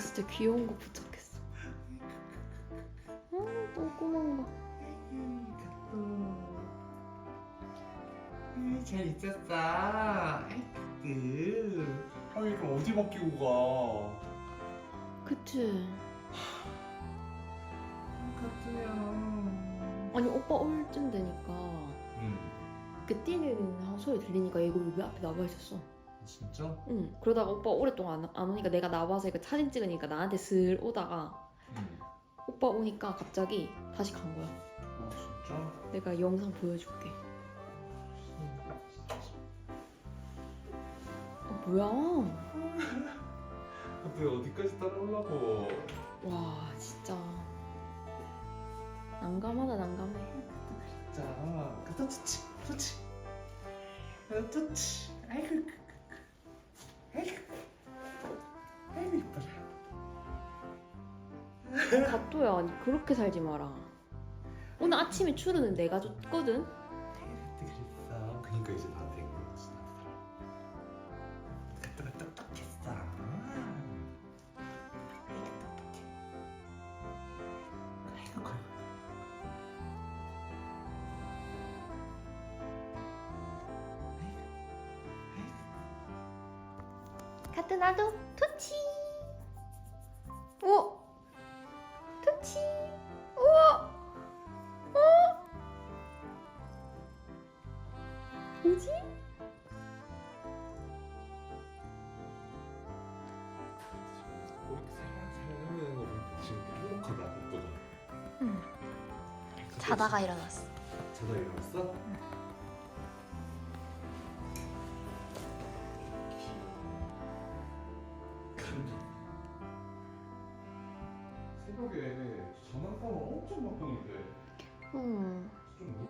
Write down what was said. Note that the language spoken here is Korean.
진짜 귀여운 거 부착했어. 음, 똥꼬만 거. 음, 잘 있었어. 아이쿠. 아, 이거 어디 맡기고 가? 그치? 가뚜야. 아니 오빠 올 쯤 되니까 응. 그 뛰는 소리 들리니까 이거 여기 앞에 나와 있었어. 진짜? 응. 그러다가 오빠 오랫동안 안, 안 오니까 내가 나와서 이거 사진 찍으니까 나한테 슬 오다가 응. 오빠 오니까 갑자기 다시 간 거야. 아, 진짜? 내가 영상 보여줄게. 아, 뭐야? 가뚜야 어디까지 따라오려고? 와 진짜 난감하다 난감해. 자. 아, 좋지. 아이고, 아이고, 가또야 아니 그렇게 살지 마라. 오늘 아침에 추르는 내가 줬거든. 그랬어. 그니까 이제 다된 거지. 가뚜가 똑똑했어. 아이고 똑똑해. 아이고 아이고. 가또 나도 토치. 자다가 일어났어. 자다 일어났어? 새벽에 장난감을 엄청 바꾸는데 응. 좀